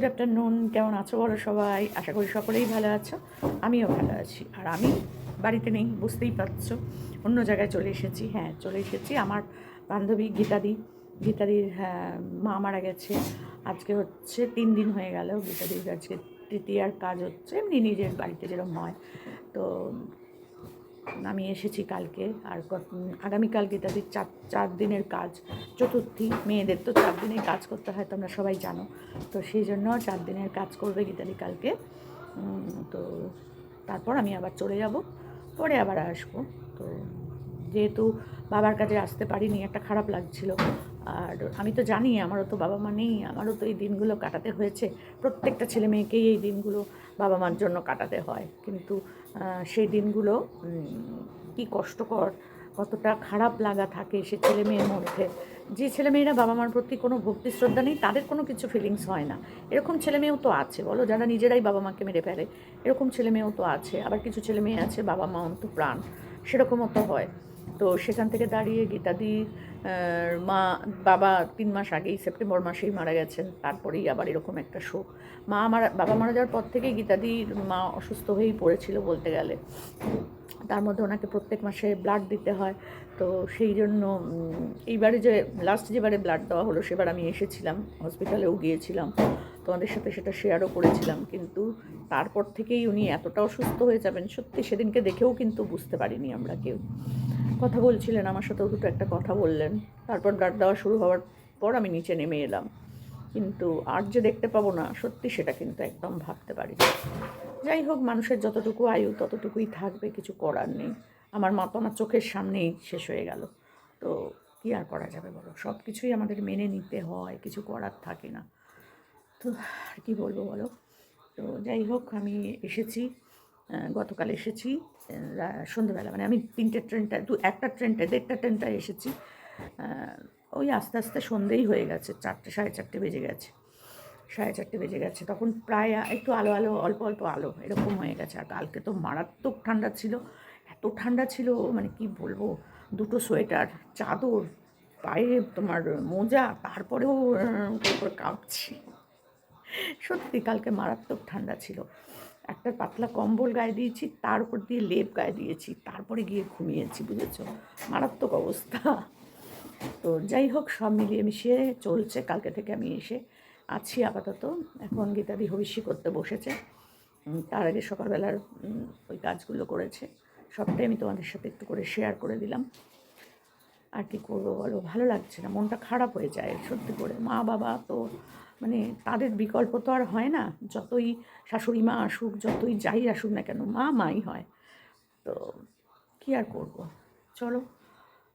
Good afternoon কেমন আছো বলো সবাই? আশা করি সকলেই ভালো আছো আমিও ভালো আছি। আর আমি বাড়িতে নেই বুঝতেই পারছ। অন্য জায়গায় চলে এসেছি হ্যাঁ চলে এসেছি। আমার বান্ধবী গীতাদি গীতাদির হ্যাঁ, মা মারা গেছে। আজকে হচ্ছে তিন দিন হয়ে গেল গীতাদির আজকে তৃতীয়ার কাজ হচ্ছে। এমনি নিজের বাড়িতে যেরকম হয়। তো আমি এসেছি কালকে আর গত- উম, আগামীকাল গীতাদির চার চার দিনের কাজ। চতুর্থী মেয়েদের তো চার দিনের কাজ করতে হয় তোমরা সবাই জানো। তো সেই জন্য চার দিনের কাজ করবে গীতাদি কালকে। তো তারপর আমি আবার চলে যাব পরে আবার আসব। তো যেহেতু বাবার কাছে আসতে পারিনি একটা খারাপ লাগছিল। আর আমি তো জানি আমারও তো বাবা মা নেই আমারও তো এই দিনগুলো কাটাতে হয়েছে। প্রত্যেকটা ছেলে মেয়েকেই এই দিনগুলো বাবা মার জন্য কাটাতে হয়। কিন্তু সেই দিনগুলো কি কষ্টকর কতটা খারাপ লাগা থাকে সে ছেলে মেয়ের মধ্যে। যে ছেলে মেয়েরা বাবা মার প্রতি কোনো ভক্তি শ্রদ্ধা নেই তাদের কোনো কিছু ফিলিংস হয় না। এরকম ছেলে মেয়েও তো আছে বলো? যারা নিজেরাই বাবা মাকে মেরে ফেলে এরকম ছেলে মেয়েও তো আছে। আবার কিছু ছেলে মেয়ে আছে বাবা মা অন্ত প্রাণ সেরকমও তো হয়। তো সেখান থেকে দাঁড়িয়ে গীতাদি আহ, মা, বাবা তিন মাস আগেই, সেপ্টেম্বর মাসেই মারা গেছেন। তারপরেই আবার এরকম একটা শোক। মা মারা, বাবা মারা যাওয়ার পর থেকেই গীতাদির মা অসুস্থ হয়েই পড়েছিল বলতে গেলে। তার মধ্যে ওনাকে প্রত্যেক মাসে ব্লাড দিতে হয়। তো সেই জন্য এইবারে যে লাস্ট যেবারে ব্লাড দেওয়া হলো, সেবার আমি এসেছিলাম হসপিটালেও গিয়েছিলাম। তোমাদের সাথে সেটা শেয়ারও করেছিলাম। কিন্তু তারপর থেকেই উনি এতটা অসুস্থ হয়ে যাবেন, সত্যি সেদিনকে দেখেও কিন্তু বুঝতে পারিনি আমরা কেউ। কথা বলছিলেন, আমার সাথেও দুটো একটা কথা বললেন। তারপর ব্লাড দেওয়া শুরু হওয়ার পর আমি নিচে নেমে এলাম। কিন্তু আর যে দেখতে পাবো না, সত্যি সেটা কিন্তু একদম ভাবতে পারি। যাই হোক, মানুষের যতটুকু আয়ু, ততটুকুই থাকবে, কিছু করার নেই। আমার মা তো আমার চোখের সামনেই শেষ হয়ে গেল। তো কী আর করা যাবে বলো? সব কিছুই আমাদের মেনে নিতে হয়, কিছু করার থাকে না। তো আর কী বলব বলো? তো যাই হোক, আমি এসেছি গতকাল এসেছি। সন্ধ্যেবেলা মানে আমি তিনটে ট্রেনটায় দু একটা ট্রেনটায় দেড়টা ট্রেনটায় এসেছি। ওই আস্তে আস্তে সন্ধেই হয়ে গেছে, চারটে, সাড়ে চারটে বেজে গেছে, সাড়ে চারটে বেজে গেছে। তখন প্রায় একটু আলো আলো, অল্প অল্প আলো, এরকম হয়ে গেছে। আর কালকে তো মারাত্মক ঠান্ডা ছিল, এত ঠান্ডা ছিল মানে কি বলব? দুটো সোয়েটার, চাদর, পায়ে তোমার মোজা, তারপরেও কাঁপছি। সত্যি কালকে মারাত্মক ঠান্ডা ছিল। একটা পাতলা কম্বল গায়ে দিয়েছি, তার উপর দিয়ে লেপ গায়ে দিয়েছি, তারপরে গিয়ে ঘুমিয়েছি, বুঝেছ? মারাত্মক অবস্থা। তো যাই হোক, সব মিলিয়ে মিশিয়ে চলছে, কালকে থেকে আমি এসে আছি আপাতত। এখন গীতাদি হবিষ্যি করতে বসেছে। তার আগে সকালবেলার ওই কাজগুলো করেছে। সবটাই আমি তোমাদের সাথে একটু করে শেয়ার করে দিলাম। আর কি করব বলো? ভালো লাগছে না, মনটা খারাপ হয়ে যায় সত্যি করে। মা বাবা তো মানে তাদের বিকল্প তো আর হয় না। যতই শাশুড়ি মা আসুক, যতই যাই আসুক না কেন, মা, মাই হয়। তো কী আর করব? চলো,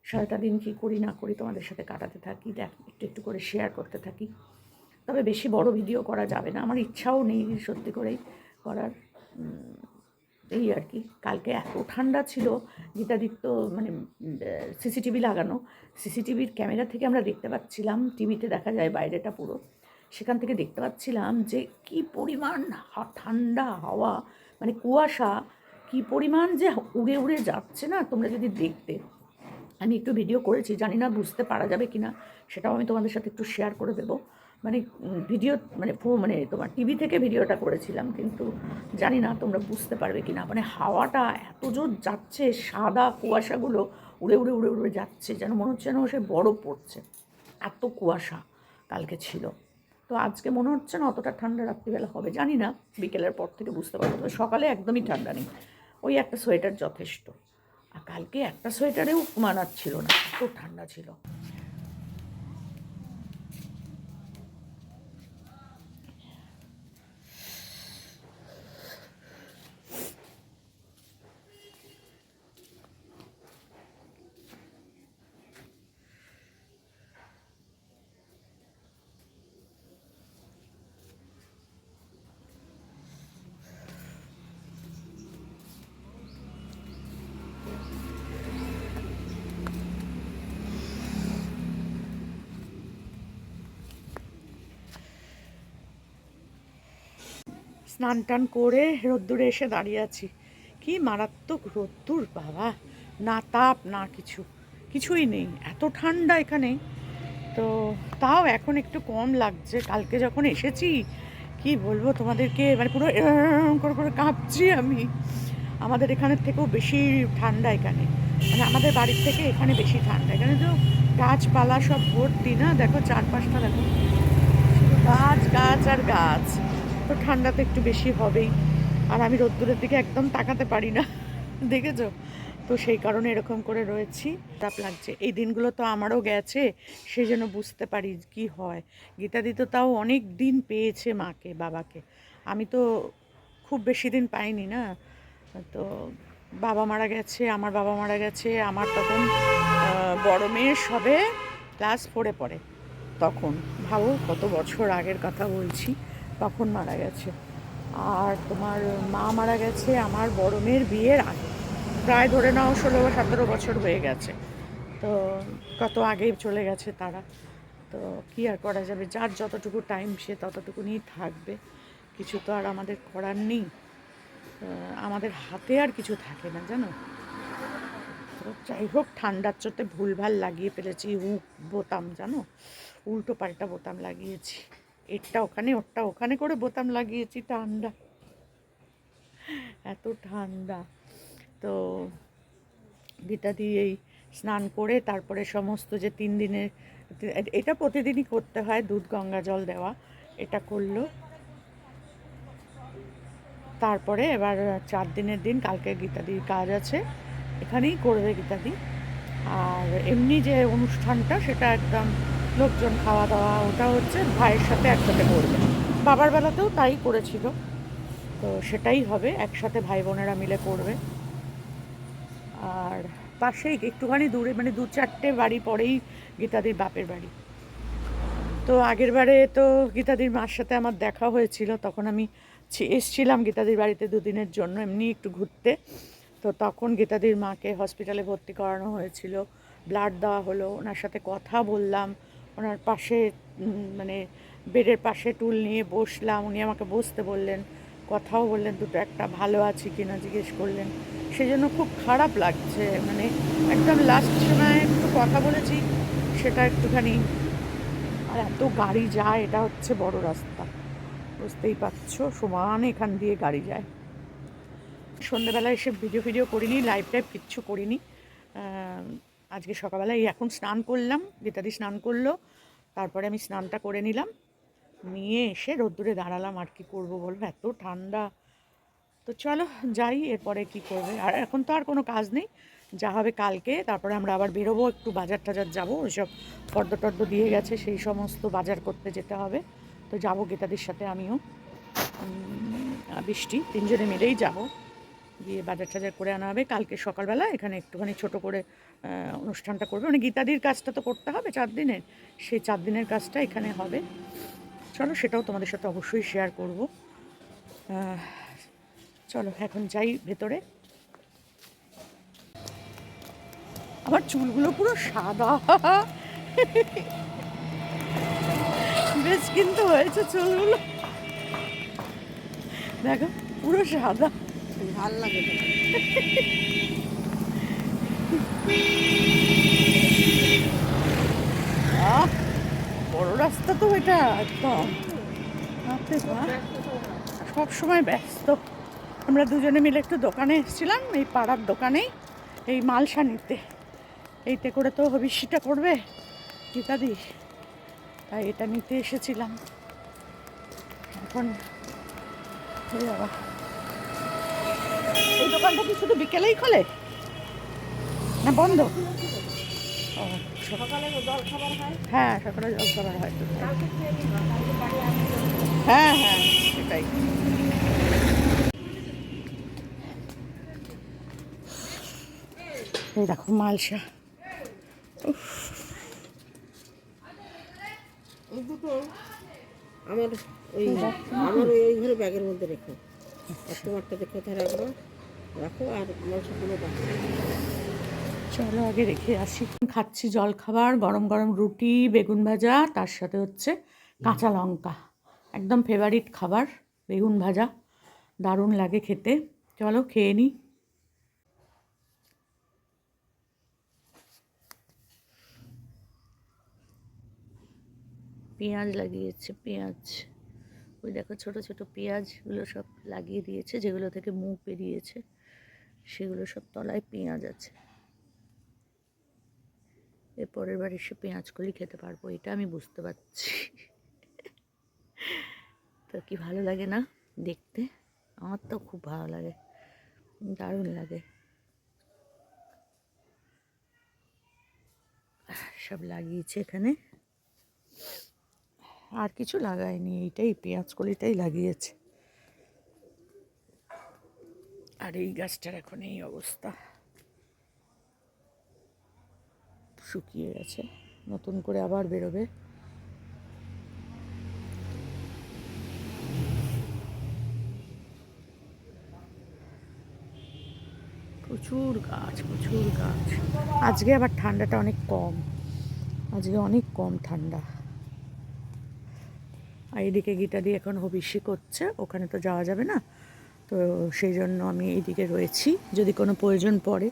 সারাটা দিন কী করি না করি তোমাদের সাথে কাটাতে থাকি, দেখ, একটু একটু করে শেয়ার করতে থাকি। তবে বেশি বড় ভিডিও করা যাবে না। আমার ইচ্ছাও নেই সত্যি করেই করার। এই আর কি। কালকে এত ঠান্ডা ছিল, গীতাদিত্য মানে সিসিটিভি লাগানো। সিসিটিভির ক্যামেরা থেকে আমরা দেখতে পাচ্ছিলাম টিভিতে দেখা যায় বাইরেটা পুরো। সেখান থেকে দেখতে পাচ্ছিলাম যে কি পরিমাণ ঠান্ডা হাওয়া মানে কুয়াশা, কি পরিমাণ যে উড়ে উড়ে যাচ্ছে না, তোমরা যদি দেখতে। আমি একটু ভিডিও করেছি, জানি না বুঝতে পারা যাবে কি না সেটাও আমি তোমাদের সাথে একটু শেয়ার করে দেবো। মানে ভিডিও মানে মানে তোমার টিভি থেকে ভিডিওটা করেছিলাম, কিন্তু জানি না তোমরা বুঝতে পারবে কি না মানে হাওয়াটা এত জোর যাচ্ছে, সাদা কুয়াশাগুলো উড়ে উড়ে উড়ে উড়ে যাচ্ছে, যেন মনে হচ্ছে যেন সে বরফ পড়ছে। এত কুয়াশা কালকে ছিল। তো আজকে মনে হচ্ছে না অতটা ঠান্ডা রাত্রিবেলা হবে। জানি না, বিকেলের পর থেকে বুঝতে পারব। তো সকালে একদমই ঠান্ডা নেই। ওই একটা সোয়েটার যথেষ্ট। আর কালকে একটা সোয়েটারেও মানাচ্ছিল না, এত ঠান্ডা ছিল। স্নান টান করে রোদ্দুরে এসে দাঁড়িয়ে আছি। কি মারাত্মক রোদ্দুর, বাবা! না তাপ, না কিছু। কিছুই নেই। এত ঠান্ডা এখানে। তো তাও এখন একটু কম লাগছে। কালকে যখন এসেছি, কি বলব তোমাদেরকে মানে পুরো এরম করে করে কাঁপছি আমি। আমাদের এখানের থেকেও বেশি ঠান্ডা এখানে। মানে আমাদের বাড়ির থেকে এখানে বেশি ঠান্ডা। এখানে তো গাছপালা সব ভর্তি না? দেখো চারপাশটা দেখো। গাছ গাছ আর গাছ। তো ঠান্ডা তো একটু বেশি হবেই। আর আমি রোদ্দুরের দিকে একদম তাকাতে পারি না। দেখেছ? তো সেই কারণে এরকম করে রয়েছি। তাপ লাগছে। এই দিনগুলো তো আমারও গেছে, সেই জন্য বুঝতে পারি কি হয়। গীতাদি তো তাও অনেক দিন পেয়েছে মাকে, বাবাকে। আমি তো খুব বেশি দিন পাইনি না। তো বাবা মারা গেছে, আমার বাবা মারা গেছে, আমার তখন বড় মেয়ে সবে ক্লাস ফোরে পড়ে। তখন। ভাবো কত বছর আগের কথা বলছি। তখন মারা গেছে। আর তোমার মা মারা গেছে আমার বড় মেয়ের বিয়ের আগে। প্রায় ধরে নাও ষোলো বা সতেরো বছর হয়ে গেছে। তো কত আগেই চলে গেছে তারা। তো কি আর করা যাবে? যার যতটুকু টাইম সে ততটুকু নিয়েই থাকবে। কিছু তো আর আমাদের করার নেই। আমাদের হাতে আর কিছু থাকে না, জানো? তো যাই হোক, ঠান্ডার চোটে ভুলভাল লাগিয়ে ফেলেছি। বোতাম, জানো? উল্টো পাল্টা বোতাম লাগিয়েছি। এরটা ওখানে ওরটা ওখানে করে বোতাম লাগিয়েছি, ঠান্ডা। এত ঠান্ডা। তো গীতা দিয়ে এই স্নান করে তারপরে সমস্ত যে তিন দিনের, এটা প্রতিদিনই করতে হয়, দুধ, গঙ্গা জল দেওয়া। এটা করল। তারপরে এবার চার দিনের দিন, কালকে গীতাদির কাজ আছে, এখানেই করবে গীতাদি আর এমনি যে অনুষ্ঠানটা, সেটা একদম লোকজন খাওয়া দাওয়া ওটা হচ্ছে ভাইয়ের সাথে একসাথে করবে। বাবার বেলাতেও তাই করেছিল। তো সেটাই হবে, একসাথে ভাই বোনেরা মিলে করবে। আর পাশেই একটুখানি দূরে মানে দু চারটে বাড়ি পরেই গীতাদির বাপের বাড়ি। তো আগের বারে তো গীতাদির মার সাথে আমার দেখা হয়েছিল, তখন আমি এসছিলাম গীতাদির বাড়িতে দুদিনের জন্য, এমনি একটু ঘুরতে। তো তখন গীতাদির মাকে হসপিটালে ভর্তি করানো হয়েছিল ব্লাড দেওয়া হলো, ওনার সাথে কথা বললাম। ওনার পাশে মানে বেডের পাশে টুল নিয়ে বসলাম। উনি আমাকে বসতে বললেন, কথাও বললেন, দুটো একটা ভালো আছি কিনা জিজ্ঞেস করলেন। সেই জন্য খুব খারাপ লাগছে। মানে একদম লাস্ট সময় একটু কথা বলেছি, সেটা একটুখানি, আর এত গাড়ি যায়, এটা হচ্ছে বড় রাস্তা। বুঝতেই পারছ, সমান এখান দিয়ে গাড়ি যায়। সন্ধ্যেবেলা এসে ভিডিও ভিডিও করিনি লাইভ টাইভ কিচ্ছু করিনি। আজকে সকালবেলা এই এখন স্নান করলাম, গীতাদি স্নান করল, তারপরে আমি স্নানটা করে নিলাম। নিয়ে এসে রোদ্দুরে দাঁড়ালাম, আর কি করব বলব এত ঠান্ডা। তো চলো যাই, এরপরে কি করবে? আর এখন তো আর কোনো কাজ নেই, যা হবে কালকে, তারপরে আমরা আবার বেরোবো, একটু বাজার টাজার যাব, ওইসব ফর্দ টর্দ দিয়ে গেছে, সেই সমস্ত বাজার করতে যেতে হবে। তো যাব গীতাদির সাথে, আমিও। বৃষ্টি, তিনজনে মিলেই যাব। গিয়ে বাজার টাজার করে আনা হবে। কালকে সকালবেলা এখানে একটুখানি ছোট করে অনুষ্ঠানটা করবে। মানে গীতাদির কাজটা তো করতে হবে চার দিনের। সেই চার দিনের কাজটা এখানে হবে। চলো, সেটাও তোমাদের সাথে অবশ্যই শেয়ার করব। চলো, এখন যাই ভেতরে। আমার চুলগুলো পুরো সাদা। বেশ কিন্তু হয়েছে চুলগুলো। দেখো, পুরো সাদা। ভালো লাগে বড় রাস্তা তো এটা, একদম। সব সময় ব্যস্ত। আমরা দুজনে মিলে একটু দোকানে এসেছিলাম, এই পাড়ার দোকানেই, এই মালসা নিতে এইতে করে তো হবিষ্যিটা করবে ইত্যাদি তাই এটা নিতে এসেছিলাম। এখন হয়ে যাবা এই দোকানটা কি শুধু বিকেলেই খোলে? না বন্ধ? ও জল খাবার হয়। হ্যাঁ সকালে জল খাবার হয়। হ্যাঁ হ্যাঁ সেটাই। এই দেখো মালসা। দুটো আমার ওই আমার ওই ঘরে ব্যাগের মধ্যে রেখো। আর দেখো কোথায় রাখব আর চলো আগে রেখে আসি। খাচ্ছি জল খাবার গরম গরম রুটি, বেগুন ভাজা, তার সাথে হচ্ছে কাঁচা লঙ্কা। একদম ফেভারিট খাবার, বেগুন ভাজা। দারুণ লাগে খেতে। চলো খেয়ে নিই পেঁয়াজ লাগিয়েছে, পেঁয়াজ। ওই দেখো ছোট ছোট পেঁয়াজগুলো সব লাগিয়ে দিয়েছে, যেগুলো থেকে মুখ বেরিয়েছে। সেগুলো সব তলায় পেঁয়াজ আছে। এর পরের বার এসে পেঁয়াজ কলি খেতে পারব, এটা আমি বুঝতে পারছি। তো কি ভালো লাগে না দেখতে? আমার তো খুব ভালো লাগে, দারুণ লাগে। সব লাগিয়েছে এখানে। আর কিছু লাগায়নি এইটাই পেঁয়াজ কলিটাই লাগিয়েছে। আর এই গাছটার এখন এই অবস্থা। শুকিয়ে গেছে। নতুন করে আবার বেরোবে। প্রচুর গাছ প্রচুর গাছ। আজকে আবার ঠান্ডাটা অনেক কম। আজকে অনেক কম ঠান্ডা। আর এদিকে গীতাদি এখন হবিষ্যি করছে ওখানে তো যাওয়া যাবে না। তো সেই জন্য আমি এইদিকে রয়েছি। যদি কোনো প্রয়োজন পড়ে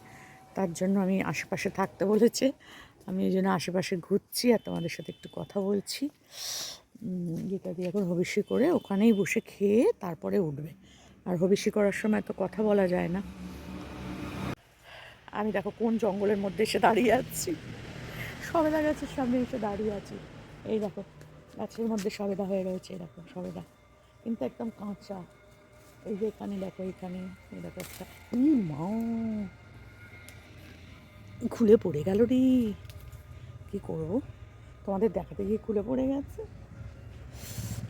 তার জন্য আমি আশেপাশে থাকতে বলেছে। আমি এই জন্য আশেপাশে ঘুরছি আর তোমাদের সাথে একটু কথা বলছি। উম, গীতাদি এখন হবিষ্যি করে ওখানেই বসে খেয়ে তারপরে উঠবে। আর হবিষ্যি করার সময় তো কথা বলা যায় না। আমি দেখো কোন জঙ্গলের মধ্যে এসে দাঁড়িয়ে আছি। সবেদা গাছের সামনে এসে দাঁড়িয়ে আছি। এই দেখো গাছের মধ্যে সবেদা হয়ে রয়েছে এরকম সবেদা। কিন্তু একদম কাঁচা। এই যে এখানে দেখো এখানে দেখো একটা। মা খুলে পড়ে গেল রে। কী করব? তোমাদের দেখাতে গিয়ে খুলে পড়ে গেছে।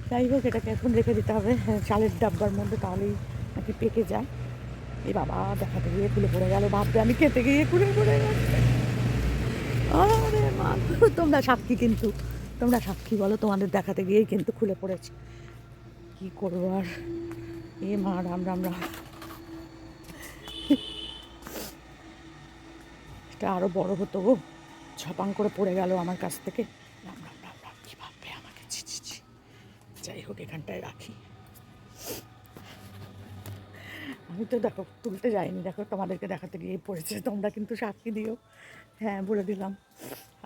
যাই হোক এটাকে এখন রেখে দিতে হবে। হ্যাঁ, চালের ডাব্বার মধ্যে তাহলেই নাকি পেকে যায়। এ বাবা দেখাতে গিয়ে খুলে পড়ে গেল। ভাবতে আমি খেতে গিয়ে খুলে পড়ে গেছে। মা তোমরা সাক্ষী কিন্তু। তোমরা সাক্ষী বলো তোমাদের দেখাতে গিয়েই কিন্তু খুলে পড়েছে। কি করব আর? এ মা, রাম রাম রাম। এটা আরও বড় হতো গো। ছপাং করে পড়ে গেল আমার কাছ থেকে। রাম রাম রাম রাম, কি ভাববে আমাকে? ছি যাই হোক, এখানটায় রাখি। আমি তো দেখো, তুলতে যাইনি। দেখো, তোমাদেরকে দেখাতে গিয়ে পড়েছে। তোমরা কিন্তু সাক্ষী দিও। হ্যাঁ বলে দিলাম।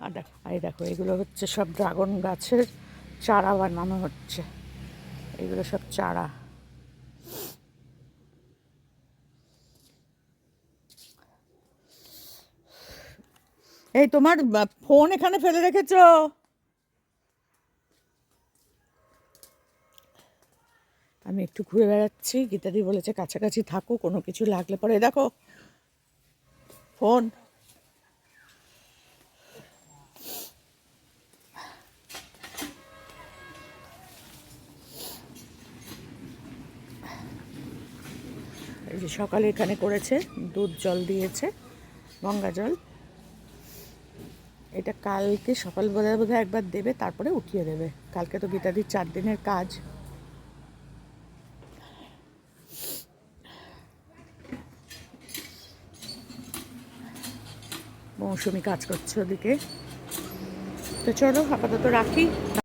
আর দেখো এই দেখো, এগুলো হচ্ছে সব ড্রাগন গাছের চারা বানানো হচ্ছে। এগুলো সব চারা। এই তোমার ফোন এখানে ফেলে রেখেছ? আমি একটু ঘুরে বেড়াচ্ছি, গীতাদি বলেছে কাছাকাছি থাকো, কোনো কিছু লাগলে পরে দেখো। ফোন এই সকালে এখানে করেছে, দুধ জল দিয়েছে, গঙ্গা জল। এটা কালকে সকালবেলা বোধহয় একবার দেবে, তারপরে উঠিয়ে দেবে। কালকে তো গীতাদির চার দিনের কাজ। মৌসুমি কাজ করছে ওদিকে। তো চলো, আপাতত রাখি।